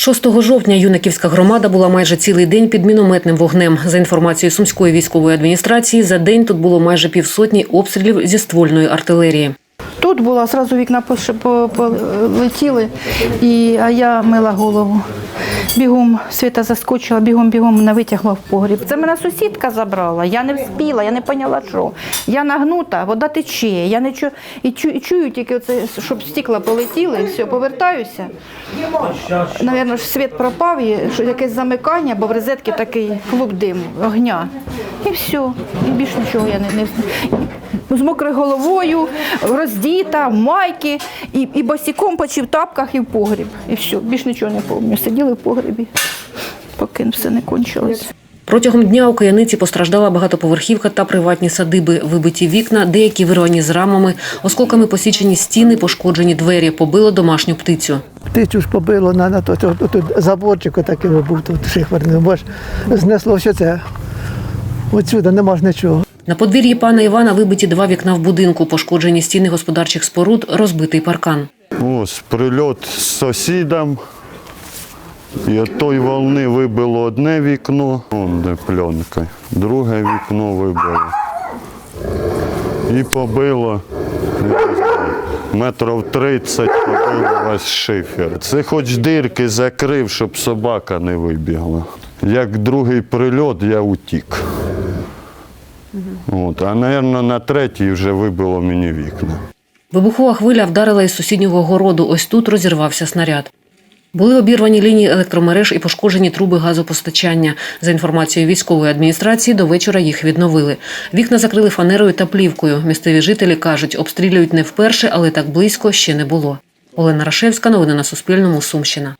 6 жовтня юнаківська громада була майже цілий день під мінометним вогнем. За інформацією сумської військової адміністрації, за день тут було майже півсотні обстрілів зі ствольної артилерії. Тут була одразу вікна полетіли, і, а я мила голову. Бігом світа заскочила, бігом бігом вона витягла в погріб. Це мене сусідка забрала. Я не вспіла, я не поняла, що. Я нагнута, вода тече. Я не чую, і, чую, і чую тільки оце, щоб стікла полетіли, і все, повертаюся. Навірно, світ пропав, і якесь замикання, бо в розетці такий клуб диму, огня. І все. І більше нічого я не, не з мокрою головою, роздіта, в майки, і, і босиком почив в тапках і в погріб. І все, більш нічого не пам'ятаю. Сиділи в погрібі, поки все не кончилось. Протягом дня у Каяниці постраждала багатоповерхівка та приватні садиби, вибиті вікна, деякі вирвані з рамами, осколками посічені стіни, пошкоджені двері, побило домашню птицю. Птицю ж побило на, на то, то, то, тут заборчик отакий був тут шихверний. Бо ж знесло що це. Отсюди нема ж нічого. На подвір'ї пана Івана вибиті два вікна в будинку, пошкоджені стіни господарчих споруд, розбитий паркан. Ось прильот з сусідом. І от той волни вибило одне вікно, вон де пленка, друге вікно вибило. І побило метрів 30 побило весь шифер. Це хоч дирки закрив, щоб собака не вибігла. Як другий прильот, я утік. От, а, мабуть, на третій вже вибило мені вікна. Вибухова хвиля вдарила із сусіднього городу. Ось тут розірвався снаряд. Були обірвані лінії електромереж і пошкоджені труби газопостачання. За інформацією військової адміністрації, до вечора їх відновили. Вікна закрили фанерою та плівкою. Місцеві жителі кажуть, обстрілюють не вперше, але так близько ще не було. Олена Рашевська, новини на Суспільному, Сумщина.